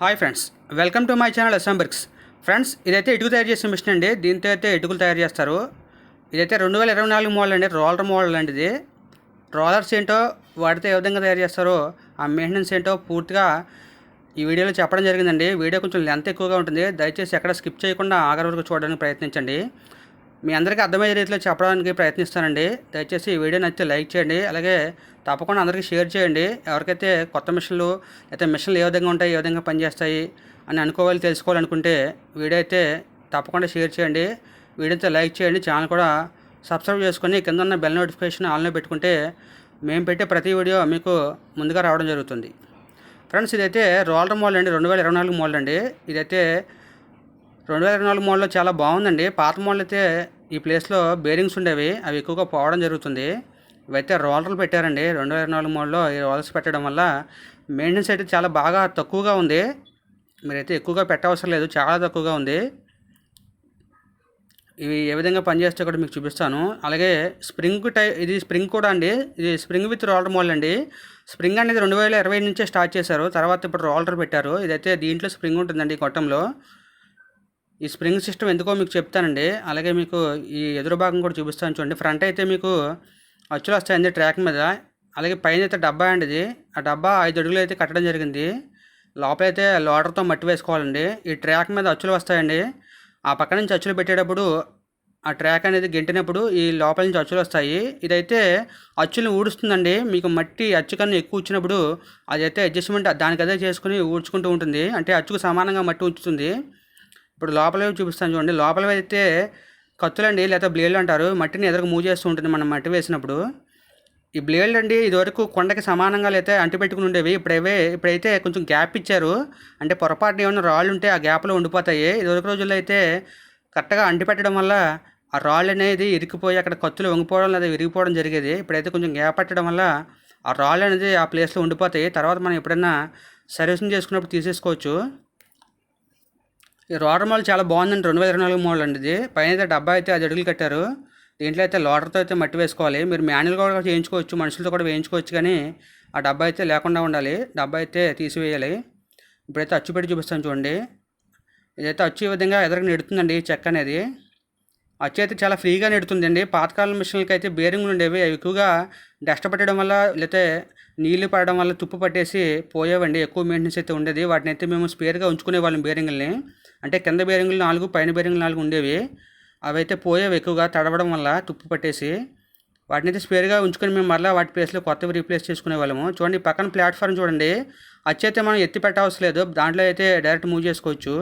Hi friends welcome to my channel అసంబర్గ్స్ friends ఇదైతే ఇటుకు తయారు చేసే మిషన్ అండి. దీంతో అయితే ఇటుకలు తయారు చేస్తారు. ఇదైతే రెండు వేల ఇరవై నాలుగు మోడల్ అండి. రోలర్ మోడల్ అండి ఇది రోలర్స్ ఏంటో వాటితో ఏ విధంగా తయారు చేస్తారో ఆ మెయింటెనెన్స్ ఏంటో పూర్తిగా ఈ వీడియోలో చెప్పడం జరిగిందండి. వీడియో కొంచెం లెంత్ ఎక్కువగా ఉంటుంది. దయచేసి ఎక్కడ స్కిప్ చేయకుండా ఆఖరి వరకు చూడడానికి ప్రయత్నించండి. మీ అందరికీ అర్థమయ్యే రీతిలో చెప్పడానికి ప్రయత్నిస్తానండి. దయచేసి ఈ వీడియో నచ్చితే లైక్ చేయండి. అలాగే తప్పకుండా అందరికీ షేర్ చేయండి. ఎవరికైతే కొత్త మిషన్లు అయితే మిషన్లు ఏ విధంగా ఉంటాయి ఏ విధంగా పనిచేస్తాయి అని అనుకోవాలి తెలుసుకోవాలనుకుంటే వీడియో అయితే తప్పకుండా షేర్ చేయండి. వీడైతే లైక్ చేయండి. ఛానల్ కూడా సబ్స్క్రైబ్ చేసుకొని కింద ఉన్న బెల్ నోటిఫికేషన్ ఆన్లో పెట్టుకుంటే మేము పెట్టే ప్రతి వీడియో మీకు ముందుగా రావడం జరుగుతుంది. ఫ్రెండ్స్ ఇదైతే రోలర్ మోడల్ అండి. రెండు వేల ఇరవై నాలుగు మోడల్ అండి. ఇదైతే రెండు వేల ఇరవై నాలుగు మోడల్లో చాలా బాగుందండి. పాత మోడల్ అయితే ఈ ప్లేస్లో బేరింగ్స్ ఉండేవి. అవి ఎక్కువగా పోవడం జరుగుతుంది. ఇవైతే రోలర్లు పెట్టారండి. రెండు వేల ఇరవై నాలుగు మోడల్లో ఈ రోలర్స్ పెట్టడం వల్ల మెయింటెనెన్స్ అయితే చాలా బాగా తక్కువగా ఉంది. మీరైతే ఎక్కువగా పెట్టవసరం లేదు చాలా తక్కువగా ఉంది. ఇవి ఏ విధంగా పనిచేస్తే కూడా మీకు చూపిస్తాను. అలాగే స్ప్రింగ్ టై ఇది స్ప్రింగ్ కూడా అండి. ఇది స్ప్రింగ్ విత్ రోలర్ మోడల్ అండి. స్ప్రింగ్ అనేది రెండు వేల ఇరవై నుంచే స్టార్ట్ చేశారు. తర్వాత ఇప్పుడు రోలర్ పెట్టారు. ఇదైతే దీంట్లో స్ప్రింగ్ ఉంటుందండి ఈ గొట్టంలో ఈ స్ప్రింగ్ సిస్టమ్ ఎందుకో మీకు చెప్తానండి. అలాగే మీకు ఈ ఎదురు భాగం కూడా చూపిస్తాను చూడండి. ఫ్రంట్ అయితే మీకు అచ్చులు వస్తాయండి ట్రాక్ మీద. అలాగే పైన అయితే డబ్బా అండి ఇది. ఆ డబ్బా ఐదు అడుగులు అయితే కట్టడం జరిగింది. లోపలైతే లోడర్తో మట్టి వేసుకోవాలండి. ఈ ట్రాక్ మీద అచ్చులు వస్తాయండి. ఆ పక్క నుంచి అచ్చులు పెట్టేటప్పుడు ఆ ట్రాక్ అనేది గెంటినప్పుడు ఈ లోపల నుంచి అచ్చులు వస్తాయి. ఇదైతే అచ్చులు ఊడుస్తుందండి. మీకు మట్టి అచ్చు కన్నా ఎక్కువ వచ్చినప్పుడు అదైతే అడ్జస్ట్మెంట్ దానికి అదే చేసుకుని ఊడ్చుకుంటూ ఉంటుంది. అంటే అచ్చుకు సమానంగా మట్టి ఉంచుతుంది. ఇప్పుడు లోపలవి చూపిస్తాను చూడండి. లోపల అయితే కత్తులండి లేదా బ్లేడ్లు అంటారు. మట్టిని ఎదురుగా మూవ్ చేస్తూ ఉంటుంది మనం మట్టి వేసినప్పుడు. ఈ బ్లేడ్ అండి ఇదివరకు కొండకి సమానంగా అయితే అంటిపెట్టుకుని ఉండేవి. ఇప్పుడేవే ఇప్పుడైతే కొంచెం గ్యాప్ ఇచ్చారు. అంటే పొరపాటున ఏమైనా రాళ్ళు ఉంటే ఆ గ్యాప్లో ఉండిపోతాయి. ఇదివరకు రోజుల్లో అయితే కరెక్ట్గా అంటిపెట్టడం వల్ల ఆ రాళ్ళు అనేది ఇరికిపోయి అక్కడ కత్తులు వంగిపోవడం లేదా విరిగిపోవడం జరిగేది. ఇప్పుడైతే కొంచెం గ్యాప్ పట్టడం వల్ల ఆ రాళ్ళు అనేది ఆ ప్లేస్లో ఉండిపోతాయి. తర్వాత మనం ఎప్పుడైనా సర్వీసింగ్ చేసుకున్నప్పుడు తీసేసుకోవచ్చు. ఈ రోడర్ మోడల్ చాలా బాగుందండి. రెండు వేల ఇరవై నాలుగు మోడల్ అండి ఇది. పైన అయితే డబ్బా అయితే అది అడుగులు కట్టారు. దీంట్లో అయితే లోటర్తో అయితే మట్టి వేసుకోవాలి. మీరు మాన్యువల్ కూడా చేయించుకోవచ్చు. మనుషులతో కూడా వేయించుకోవచ్చు కానీ ఆ డబ్బా అయితే లేకుండా ఉండాలి. డబ్బా అయితే తీసివేయాలి. ఇప్పుడైతే అచ్చు పెట్టి చూపిస్తాను చూడండి. ఇదైతే అచ్చు ఈ విధంగా ఎదరకు నెడుతుందండి చెక్క అనేది. అచ్చు అయితే చాలా ఫ్రీగా నెడుతుందండి. పాతకాలం మిషన్లకి అయితే బేరింగ్లు ఉండేవి. ఎక్కువగా డస్ట్ పట్టడం వల్ల లేకపోతే నీళ్ళు పడడం వల్ల తుప్పు పట్టేసి పోయేవండి. ఎక్కువ మెయింటెనెన్స్ అయితే ఉండేది. వాటిని అయితే మేము స్పేర్గా ఉంచుకునే వాళ్ళం బేరింగ్లని. అంటే కింద బేరింగ్లు నాలుగు పైన బేరింగ్లు నాలుగు ఉండేవి. అవి అయితే పోయేవి ఎక్కువగా తడవడం వల్ల తుప్పు పట్టేసి. వాటిని అయితే స్పేర్గా ఉంచుకొని మేము మరలా వాటి ప్లేస్లో కొత్తవి రీప్లేస్ చేసుకునే వాళ్ళము. చూడండి పక్కన ప్లాట్ఫామ్ చూడండి. అచ్చైతే మనం ఎత్తి పెట్టవలసిన లేదు. దాంట్లో అయితే డైరెక్ట్ మూవ్ చేసుకోవచ్చు.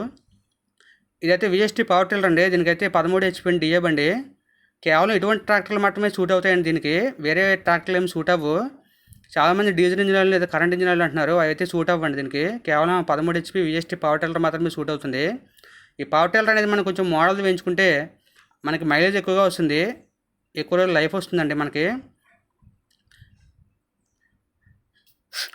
ఇదైతే విఎస్టీ పవర్ టిల్లర్ అండి. దీనికైతే పదమూడు హెచ్పి డిఏ బండి. కేవలం ఇటువంటి ట్రాక్టర్లు మాత్రమే సూట్ అవుతాయండి దీనికి. వేరే ట్రాక్టర్లు ఏమి సూట్ అవ్వు. చాలామంది డీజిల్ ఇంజనీర్లు లేదా కరెంట్ ఇంజనీర్లు అంటున్నారు అయితే సూట్ అవ్వండి దీనికి. కేవలం పదమూడు హెచ్పి విఎస్టీ పవర్ టెల్లర్ మాత్రమే సూట్ అవుతుంది. ఈ పవర్ టెల్లర్ అనేది మనం కొంచెం మోడల్ వేయించుకుంటే మనకి మైలేజ్ ఎక్కువగా వస్తుంది ఎక్కువ రోజులు లైఫ్ వస్తుందండి మనకి.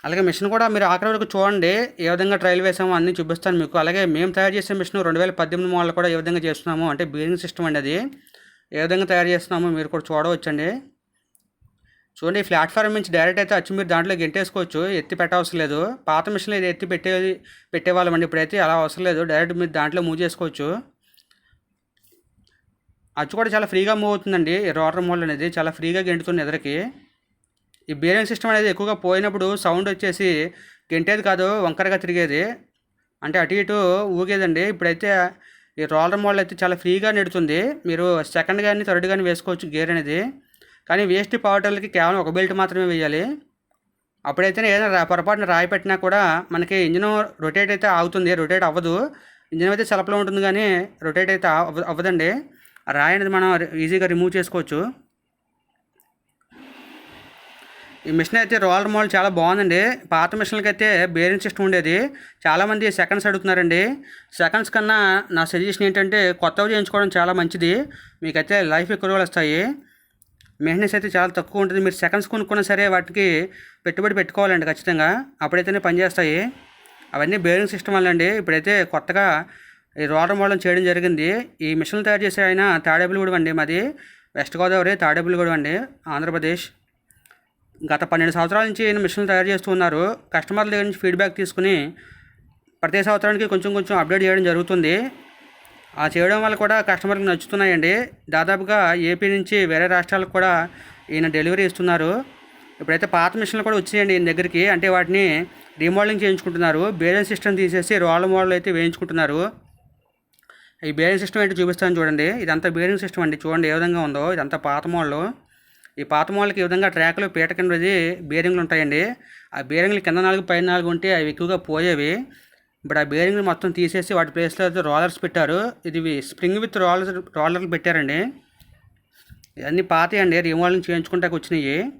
అలాగే మిషన్ కూడా మీరు ఆఖరి వరకు చూడండి ఏ విధంగా ట్రయల్ వేసామో అన్నీ చూపిస్తాను మీకు. అలాగే మేము తయారు చేసే మిషన్ రెండు వేల పద్దెనిమిది మోడల్ కూడా ఏ విధంగా చేస్తున్నాము అంటే బీరింగ్ సిస్టమ్ అండి అది. ఏ విధంగా తయారు చేస్తున్నామో మీరు కూడా చూడవచ్చండి. చూడండి ఈ ప్లాట్ఫామ్ నుంచి డైరెక్ట్ అయితే వచ్చి మీరు దాంట్లో గెంటేసుకోవచ్చు. ఎత్తి పెట్టవసరం లేదు. పాత మిషన్లో ఇది ఎత్తి పెట్టే పెట్టేవాళ్ళం అండి ఇప్పుడైతే. అలా అవసరం లేదు. డైరెక్ట్ మీరు దాంట్లో మూవ్ చేసుకోవచ్చు. అచ్చు కూడా చాలా ఫ్రీగా మూవ్ అవుతుందండి. ఈ రోటర్ మోల్ అనేది చాలా ఫ్రీగా గెంటుతుంది ఎదరికి. ఈ బేరింగ్ సిస్టమ్ అనేది ఎక్కువగా పోయినప్పుడు సౌండ్ వచ్చేసి గెంటేది కాదు వంకరగా తిరిగేది. అంటే అటు ఇటు ఊగేదండి. ఇప్పుడైతే ఈ రోలర్ మోడల్ అయితే చాలా ఫ్రీగా నెడుతుంది. మీరు సెకండ్ కానీ థర్డ్ కానీ వేసుకోవచ్చు గేర్ అనేది. కానీ వేస్ట్ పవర్టర్లకి కేవలం ఒక బెల్ట్ మాత్రమే వేయాలి. అప్పుడైతే ఏదైనా పొరపాటున రాయి పెట్టినా కూడా మనకి ఇంజిన్ రొటేట్ అయితే ఆగుతుంది రొటేట్ అవ్వదు. ఇంజిన్ అయితే సెలపులో ఉంటుంది కానీ రొటేట్ అయితే అవ్వదండి. రాయి అనేది మనం ఈజీగా రిమూవ్ చేసుకోవచ్చు. ఈ మిషన్ అయితే రోలర్ మోడల్ చాలా బాగుందండి. పాత మిషన్లకి అయితే బేరింగ్ సిస్టమ్ ఉండేది. చాలామంది సెకండ్స్ అడుగుతున్నారండి. సెకండ్స్ కన్నా నా సజెషన్ ఏంటంటే కొత్తవి చేయించుకోవడం చాలా మంచిది. మీకైతే లైఫ్ ఎక్కువ రోజులు వస్తాయి. మెయింటెనెన్స్ అయితే చాలా తక్కువ ఉంటుంది. మీరు సెకండ్స్ కొనుక్కున్నా సరే వాటికి పెట్టుబడి పెట్టుకోవాలండి ఖచ్చితంగా. అప్పుడైతేనే పనిచేస్తాయి అవన్నీ బేరింగ్ సిస్టమ్ వల్లండి ఇప్పుడైతే కొత్తగా ఈ రోలర్ మోడల్ చేయడం జరిగింది. ఈ మిషన్లు తయారు చేసే ఆయన తాడేపులగూడెం అండి మాది. వెస్ట్ గోదావరి తాడేపులగూడెం అండి ఆంధ్రప్రదేశ్. గత పన్నెండు సంవత్సరాల నుంచి ఈయన మిషన్లు తయారు చేస్తున్నారు కస్టమర్ల దగ్గర నుంచి ఫీడ్బ్యాక్ తీసుకుని ప్రతి సంవత్సరానికి కొంచెం కొంచెం అప్డేట్ చేయడం జరుగుతుంది. ఆ చేయడం వల్ల కూడా కస్టమర్కి నచ్చుతున్నాయండి. దాదాపుగా ఏపీ నుంచి వేరే రాష్ట్రాలకు కూడా ఈయన డెలివరీ ఇస్తున్నారు. ఇప్పుడైతే పాత మిషన్లు కూడా వచ్చాయండి ఈయన దగ్గరికి. అంటే వాటిని రీమోడలింగ్ చేయించుకుంటున్నారు. బేరింగ్ సిస్టమ్ తీసేసి రోల్ మోడల్ అయితే వేయించుకుంటున్నారు. ఈ బేరింగ్ సిస్టమ్ అయితే చూపిస్తాను చూడండి. ఇదంతా బేరింగ్ సిస్టమ్ అండి. చూడండి ఏ విధంగా ఉందో. ఇదంతా పాత మోడల్ ఈ పాత మోడల్కి ఈ విధంగా ట్రాక్లు పీట కింద బేరింగ్లు ఉంటాయండి. ఆ బేరింగ్లు కింద నాలుగు పైన నాలుగు ఉంటే అవి ఎక్కువగా పోయేవి. ఇప్పుడు ఆ బేరింగ్లు మొత్తం తీసేసి వాటి ప్లేస్లో అయితే రోలర్స్ పెట్టారు. ఇది స్ప్రింగ్ విత్ రోలర్స్ రోలర్లు పెట్టారండి. ఇవన్నీ పాతయండి అండి. రీమోడలింగ్ చేయించుకుంటాకి వచ్చినాయి.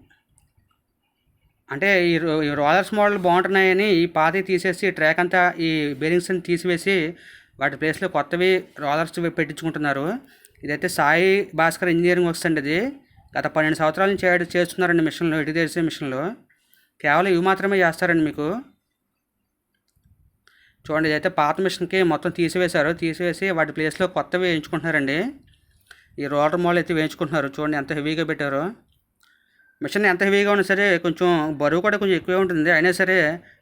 అంటే ఈ రో- ఈ రోలర్స్ మోడల్ బాగుంటున్నాయని ఈ పాతవి తీసేసి ట్రాక్ అంతా ఈ బేరింగ్స్ని తీసివేసి వాటి ప్లేస్లో కొత్తవి రోలర్స్ పెట్టించుకుంటున్నారు. ఇదైతే సాయి భాస్కర్ ఇంజనీరింగ్ వస్తుంది ఇది. గత పన్నెండు సంవత్సరాల నుంచి చేస్తున్నారండి మిషన్లు ఇటు తెలిసే మిషన్లు. కేవలం ఇవి మాత్రమే చేస్తారండి మీకు. చూడండి ఇదైతే పాత మిషన్కి మొత్తం తీసివేశారు. తీసివేసి వాటి ప్లేస్లో కొత్తవి వేయించుకుంటున్నారండి. ఈ రోలర్ మోడల్ అయితే వేయించుకుంటున్నారు. చూడండి ఎంత హెవీగా పెట్టారు. మిషన్ ఎంత హెవీగా ఉన్నా సరే కొంచెం బరువు కూడా కొంచెం ఎక్కువే ఉంటుంది. అయినా సరే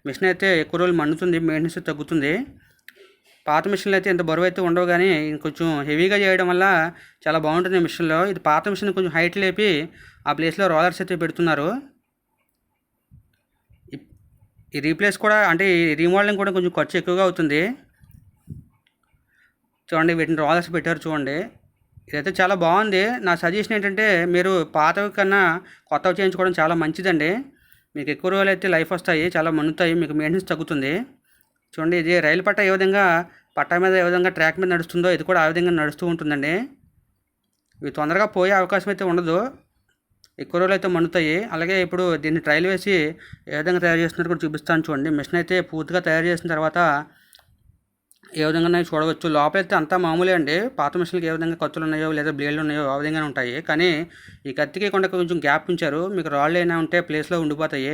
మిషన్ అయితే ఎక్కువ రోజులు మండుతుంది మెయింటెనెన్స్ తగ్గుతుంది. పాత మిషన్లు అయితే ఇంత బరువు అయితే ఉండవు కానీ కొంచెం హెవీగా చేయడం వల్ల చాలా బాగుంటుంది మిషన్లో. ఇది పాత మిషన్ కొంచెం హైట్ లేపి ఆ ప్లేస్లో రోలర్స్ అయితే పెడుతున్నారు. ఈ రీప్లేస్ కూడా అంటే ఈ రీమోడలింగ్ కూడా కొంచెం ఖర్చు ఎక్కువగా అవుతుంది. చూడండి వీటిని రోలర్స్ పెట్టారు చూడండి. ఇదైతే చాలా బాగుంది. నా సజెషన్ ఏంటంటే మీరు పాతవి కన్నా కొత్తవి చేయించుకోవడం చాలా మంచిదండి. మీకు ఎక్కువ రోజులు అయితే లైఫ్ వస్తాయి చాలా మన్నుతాయి మీకు మెయింటెనెన్స్ తగ్గుతుంది. చూడండి ఇది రైలు పట్ట ఏ విధంగా పట్ట మీద ఏ విధంగా ట్రాక్ మీద నడుస్తుందో ఇది కూడా ఆ విధంగా నడుస్తూ ఉంటుందండి. ఇవి తొందరగా పోయే అవకాశం అయితే ఉండదు. ఎక్కువ రోజులు అయితే మన్నుతాయి అలాగే ఇప్పుడు దీన్ని ట్రైల్ వేసి ఏ విధంగా తయారు చేస్తున్నారు కూడా చూపిస్తాను చూడండి. మిషన్ అయితే పూర్తిగా తయారు చేసిన తర్వాత ఏ విధంగా చూడవచ్చు. లోపలైతే అంతా మామూలే అండి. పాత మిషన్కి ఏ విధంగా కత్తులు ఉన్నాయో లేదా బ్లేడ్లు ఉన్నాయో ఆ విధంగానే ఉంటాయి. కానీ ఈ కత్తికి కొండ కొంచెం గ్యాప్ ఉంచారు. మీకు రాళ్ళు అయినా ఉంటే ప్లేస్లో ఉండిపోతాయి.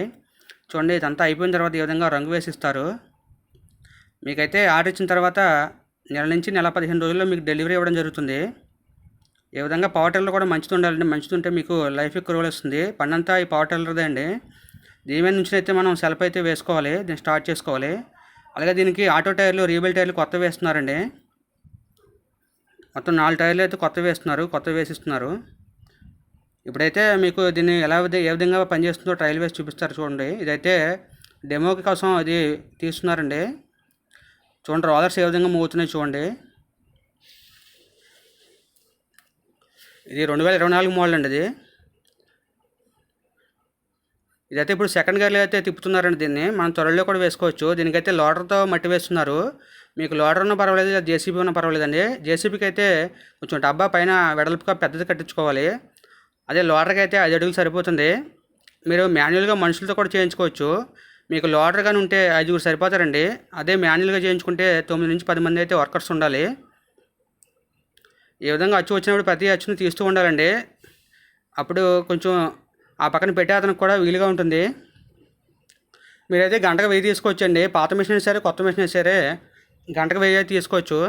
చూడండి ఇదంతా అయిపోయిన తర్వాత ఈ విధంగా రంగు వేసి ఇస్తారు మీకైతే ఆర్డర్ ఇచ్చిన తర్వాత నెల నుంచి నెల పదిహేను రోజుల్లో మీకు డెలివరీ ఇవ్వడం జరుగుతుంది. ఏ విధంగా పవర్ టైలర్ కూడా మంచిది ఉండాలండి మంచిది ఉంటే మీకు లైఫ్ ఎక్కువ రోజులు వస్తుంది. పన్నంతా ఈ పవర్ టైలర్దే అండి. దీని మీద నుంచి అయితే మనం సెల్ఫ్ అయితే వేసుకోవాలి దీన్ని స్టార్ట్ చేసుకోవాలి. అలాగే దీనికి ఆటో టైర్లు రీబిల్ టైర్లు కొత్త వేస్తున్నారండి. మొత్తం నాలుగు టైర్లు అయితే కొత్త వేస్తున్నారు కొత్త వేసిస్తున్నారు. ఇప్పుడైతే మీకు దీన్ని ఎలా ఏ విధంగా పనిచేస్తుందో ట్రయల్ వేసి చూపిస్తారు చూడండి. ఇదైతే డెమోకి కోసం అది తీస్తున్నారండి. చూడండి రోలర్స్ ఏ విధంగా మూవ్ అవుతున్నాయి చూడండి. ఇది రెండు వేల ఇరవై నాలుగు మోడల్ అండి ఇది ఇదైతే ఇప్పుడు సెకండ్ గేర్లో అయితే తిప్పుతున్నారండి దీన్ని. మనం త్వరలో కూడా వేసుకోవచ్చు. దీనికైతే లోడర్తో మట్టి వేస్తున్నారు. మీకు లోడర్ ఉన్న పర్వాలేదు లేదా జేసీబీ ఉన్న పర్వాలేదండి. జేసీబీకి అయితే కొంచెం డబ్బా పైన వెడల్పుగా పెద్దది కట్టించుకోవాలి. అదే లోడర్కి అయితే ఐదు అడుగులు సరిపోతుంది. మీరు మాన్యువల్గా మనుషులతో కూడా చేయించుకోవచ్చు. మీకు లోడర్ కానీ ఉంటే ఐదుగురు సరిపోతారండి. అదే మాన్యువల్గా చేయించుకుంటే తొమ్మిది నుంచి పది మంది అయితే వర్కర్స్ ఉండాలి. ఈ విధంగా అచ్చు వచ్చినప్పుడు ప్రతి అచ్చును తీస్తూ ఉండాలండి. అప్పుడు కొంచెం ఆ పక్కన పెట్టే అతనికి కూడా వీలుగా ఉంటుంది. మీరైతే గంటకు వెయ్యి తీసుకోవచ్చండి. పాత మిషన్ సరే కొత్త మిషన్ అయినా సరే గంటకు వెయ్యి అయితే తీసుకోవచ్చు.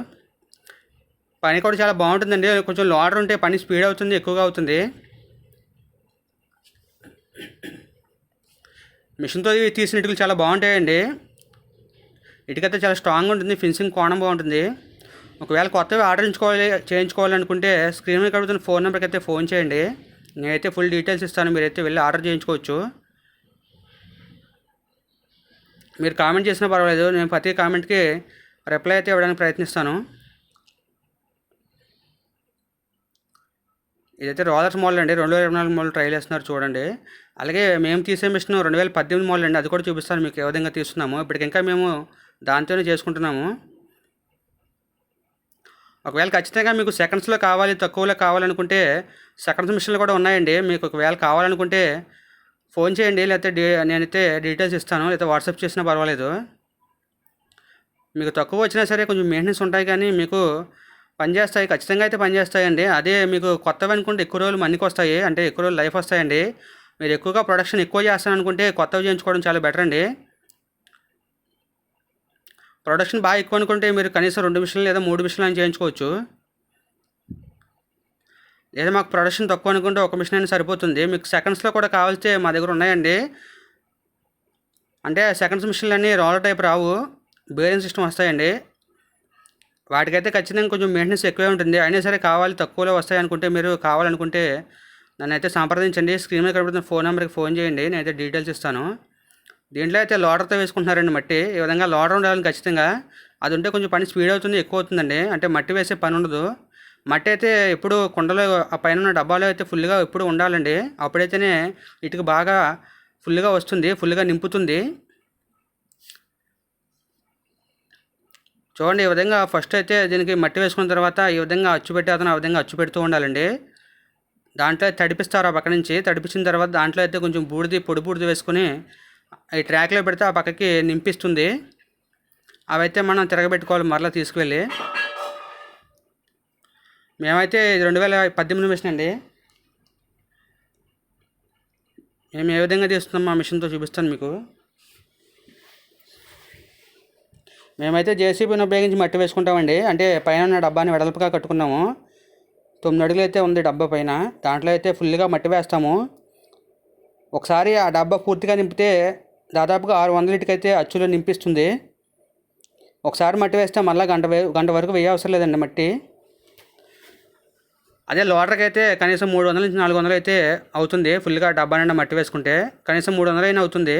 పని కూడా చాలా బాగుంటుందండి. కొంచెం లోడర్ ఉంటే పని స్పీడ్ అవుతుంది ఎక్కువగా అవుతుంది. మిషన్తో తీసిన ఇటుకలు చాలా బాగుంటాయండి. ఇటుకైతే చాలా స్ట్రాంగ్ ఉంటుంది ఫినిషింగ్ కోణం బాగుంటుంది. ఒకవేళ కొత్తవి ఆర్డర్ చేయించుకోవాలి చేయించుకోవాలనుకుంటే స్క్రీన్ మీద కడుగుతున్న ఫోన్ నెంబర్కి అయితే ఫోన్ చేయండి. నేనైతే ఫుల్ డీటెయిల్స్ ఇస్తాను మీరైతే వెళ్ళి ఆర్డర్ చేయించుకోవచ్చు. మీరు కామెంట్ చేసినా పర్వాలేదు నేను ప్రతి కామెంట్కి రిప్లై అయితే ఇవ్వడానికి ప్రయత్నిస్తాను. ఇదైతే రోలర్స్ మోడల్ అండి రెండు వేల ఇరవై నాలుగు మోడల్ ట్రైల్ వేస్తున్నారు చూడండి. అలాగే మేము తీసే మిషన్ రెండు వేల పద్దెనిమిది మోడల్ అండి అది కూడా చూపిస్తాను మీకు ఏ విధంగా తీస్తున్నాము. ఇప్పటికింకా మేము దాంతోనే చేసుకుంటున్నాము. ఒకవేళ ఖచ్చితంగా మీకు సెకండ్స్లో కావాలి తక్కువలో కావాలనుకుంటే సెకండ్స్ మిషన్లు కూడా ఉన్నాయండి. మీకు ఒకవేళ కావాలనుకుంటే ఫోన్ చేయండి లేకపోతే డీ నేనైతే డీటెయిల్స్ ఇస్తాను. లేకపోతే వాట్సాప్ చేసినా పర్వాలేదు. మీకు తక్కువ వచ్చినా సరే కొంచెం మెయింటెనెన్స్ ఉంటాయి కానీ మీకు పనిచేస్తాయి ఖచ్చితంగా అయితే పనిచేస్తాయండి. అదే మీకు కొత్తవి అనుకుంటే ఎక్కువ రోజులు మన్నికి వస్తాయి. అంటే ఎక్కువ రోజులు లైఫ్ వస్తాయండి. మీరు ఎక్కువగా ప్రొడక్షన్ ఎక్కువ చేస్తాను అనుకుంటే కొత్తవి చేయించుకోవడం చాలా బెటర్ అండి. ప్రొడక్షన్ బాగా ఎక్కువ అనుకుంటే మీరు కనీసం రెండు మిషన్లు లేదా మూడు మిషన్లు అని చేయించుకోవచ్చు. లేదా మాకు ప్రొడక్షన్ తక్కువ అనుకుంటే ఒక మిషన్ అయినా సరిపోతుంది. మీకు సెకండ్స్లో కూడా కావాల్సి మా దగ్గర ఉన్నాయండి. అంటే సెకండ్స్ మిషన్లు అన్నీ రోలర్ టైప్ రావు. బేరింగ్ సిస్టమ్ వస్తాయండి. వాటికైతే ఖచ్చితంగా కొంచెం మెయింటెనెన్స్ ఎక్కువే ఉంటుంది. అయినా సరే కావాలి తక్కువలో వస్తాయి అనుకుంటే మీరు కావాలనుకుంటే నన్ను అయితే సంప్రదించండి. స్క్రీన్ మీద కనబడుతున్న ఫోన్ నెంబర్కి ఫోన్ చేయండి. నేనైతే డీటెయిల్స్ ఇస్తాను. దీంట్లో అయితే లోడర్తో వేసుకుంటున్నారండి మట్టి. ఈ విధంగా లోడర్ ఉండాలని ఖచ్చితంగా. అది ఉంటే కొంచెం పని స్పీడ్ అవుతుంది ఎక్కువ అవుతుందండి. అంటే మట్టి వేసే పని ఉండదు. మట్టి అయితే ఎప్పుడు కుండలో ఆ పైన ఉన్న డబ్బాలో అయితే ఫుల్గా ఎప్పుడు ఉండాలండి. అప్పుడైతేనే ఇటుక బాగా ఫుల్గా వస్తుంది ఫుల్గా నింపుతుంది. చూడండి ఈ విధంగా ఫస్ట్ అయితే దీనికి మట్టి వేసుకున్న తర్వాత ఈ విధంగా అచ్చు పెట్టి అతను ఆ విధంగా అచ్చు పెడుతూ ఉండాలండి. దాంట్లో తడిపిస్తారు ఆ పక్క నుంచి. తడిపించిన తర్వాత దాంట్లో అయితే కొంచెం బూడిది పొడి బూడిది వేసుకుని ఈ ట్రాక్లో పెడితే ఆ పక్కకి నింపిస్తుంది. అవైతే మనం తిరగబెట్టుకోవాలి మరలా తీసుకువెళ్ళి. మేమైతే ఇది రెండు వేల పద్దెనిమిది మిషన్ అండి. మేము ఏ విధంగా తీస్తున్నాం మా మిషన్తో చూపిస్తాను మీకు. మేమైతే జేసీబీని ఉపయోగించి మట్టి వేసుకుంటామండి. అంటే పైన ఉన్న డబ్బాని వెడల్పుగా కట్టుకున్నాము. తొమ్మిది అడుగులు అయితే ఉంది డబ్బా పైన. దాంట్లో అయితే ఫుల్గా మట్టి వేస్తాము. ఒకసారి ఆ డబ్బా పూర్తిగా నింపితే దాదాపుగా ఆరు వందల ఇటుకైతే అచ్చులో నింపిస్తుంది. ఒకసారి మట్టి వేస్తే మళ్ళీ గంట వే గంట వరకు వేయవసరం లేదండి మట్టి. అదే లోటర్కి అయితే కనీసం మూడు వందల నుంచి నాలుగు వందలు అయితే అవుతుంది ఫుల్గా డబ్బా నిండా మట్టి వేసుకుంటే. కనీసం మూడు వందలు అయినా అవుతుంది.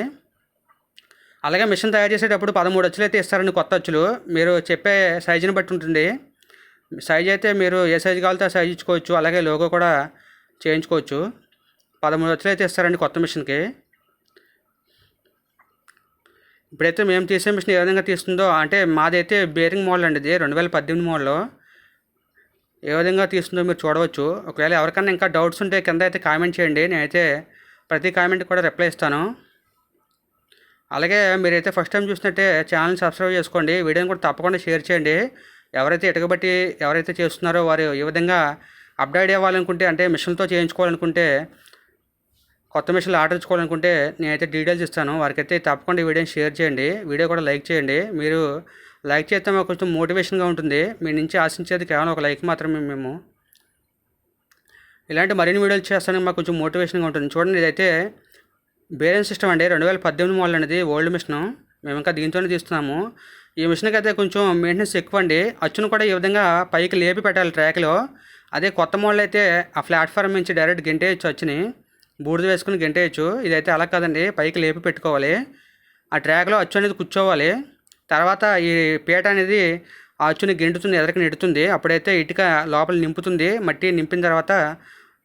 అలాగే మిషన్ తయారు చేసేటప్పుడు పదమూడు అచ్చులు అయితే ఇస్తారండి కొత్త అచ్చులు. మీరు చెప్పే సైజుని బట్టి ఉంటుంది. సైజ్ అయితే మీరు ఏ సైజు కావాలితే ఆ సైజు ఇచ్చుకోవచ్చు. అలాగే లోగో కూడా చేయించుకోవచ్చు. పదమూడు అచ్చులు అయితే ఇస్తారండి కొత్త మిషన్కి. ఇప్పుడైతే మేము తీసే మిషన్ ఏ విధంగా తీస్తుందో అంటే మాదైతే బేరింగ్ మోడల్ అండి ఇది రెండు వేల పద్దెనిమిది మోడల్. ఏ విధంగా తీస్తుందో మీరు చూడవచ్చు. ఒకవేళ ఎవరికైనా ఇంకా డౌట్స్ ఉంటే కింద అయితే కామెంట్ చేయండి. నేనైతే ప్రతి కామెంట్ కూడా రిప్లై ఇస్తాను. అలాగే మీరైతే ఫస్ట్ టైం చూసినట్టే ఛానల్ సబ్స్క్రైబ్ చేసుకోండి. వీడియోని కూడా తప్పకుండా షేర్ చేయండి. ఎవరైతే ఇటుకబట్టి ఎవరైతే చేస్తున్నారో వారు ఈ విధంగా అప్డేట్ అవ్వాలనుకుంటే అంటే మిషన్తో చేయించుకోవాలనుకుంటే కొత్త మిషన్లు ఆర్డర్ ఇచ్చుకోవాలనుకుంటే నేనైతే డీటెయిల్స్ ఇస్తాను. వారికైతే తప్పకుండా ఈ వీడియోని షేర్ చేయండి. వీడియో కూడా లైక్ చేయండి. మీరు లైక్ చేస్తే మాకు కొంచెం మోటివేషన్గా ఉంటుంది. మీ నుంచి ఆశించేది కేవలం ఒక లైక్ మాత్రమే మేము. ఇలాంటి మరిన్ని వీడియోలు చేస్తానికి మాకు కొంచెం మోటివేషన్గా ఉంటుంది. చూడండి ఇదైతే బేరెన్స్ సిస్టమ్ అండి. రెండు వేల పద్దెనిమిది మోడల్ అనేది ఓల్డ్ మిషన్. మేము ఇంకా దీంతోనే తీస్తున్నాము. ఈ మిషన్కి అయితే కొంచెం మెయింటెనెన్స్ ఎక్కువ అండి అచ్చును కూడా ఈ విధంగా పైకి లేపి పెట్టాలి ట్రాక్లో. అదే కొత్త మోడల్ అయితే ఆ ప్లాట్ఫామ్ నుంచి డైరెక్ట్ గెంటే వచ్చినాయి బూడిద వేసుకుని గెంటేయచ్చు. ఇదైతే అలా కాదండి. పైకి లేపి పెట్టుకోవాలి. ఆ ట్రాక్లో అచ్చు అనేది కూర్చోవాలి. తర్వాత ఈ పీట అనేది ఆ అచ్చుని గెంటుతుంది ఎదరికి నెడుతుంది. అప్పుడైతే ఇటుక లోపల నింపుతుంది. మట్టి నింపిన తర్వాత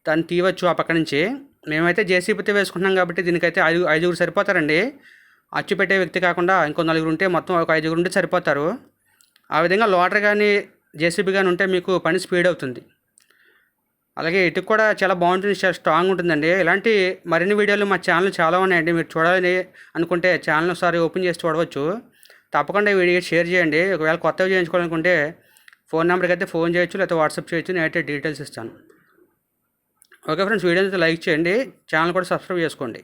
దాన్ని తీయవచ్చు ఆ పక్క నుంచి. మేమైతే జేసీబీతో వేసుకుంటున్నాం కాబట్టి దీనికైతే ఐదు ఐదుగురు సరిపోతారండి. అచ్చు పెట్టే వ్యక్తి కాకుండా ఇంకో నలుగురు ఉంటే మొత్తం ఒక ఐదుగురు ఉంటే సరిపోతారు. ఆ విధంగా లోటర్ కానీ జేసీబీ కానీ ఉంటే మీకు పని స్పీడ్ అవుతుంది. అలాగే ఇటుకు కూడా చాలా బాగుంటుంది చాలా స్ట్రాంగ్ ఉంటుందండి. ఇలాంటి మరిన్ని వీడియోలు మా ఛానల్ చాలా ఉన్నాయండి. మీరు చూడాలని అనుకుంటే ఛానల్ ఒకసారి ఓపెన్ చేసి చూడవచ్చు. తప్పకుండా ఈ వీడియో షేర్ చేయండి. ఒకవేళ కొత్తవి చేయించుకోవాలనుకుంటే ఫోన్ నెంబర్కి అయితే ఫోన్ చేయొచ్చు లేకపోతే వాట్సాప్ చేయొచ్చు. నేనైతే డీటెయిల్స్ ఇస్తాను. ఓకే ఫ్రెండ్స్ వీడియోని అయితే లైక్ చేయండి. ఛానల్ కూడా సబ్స్క్రైబ్ చేసుకోండి.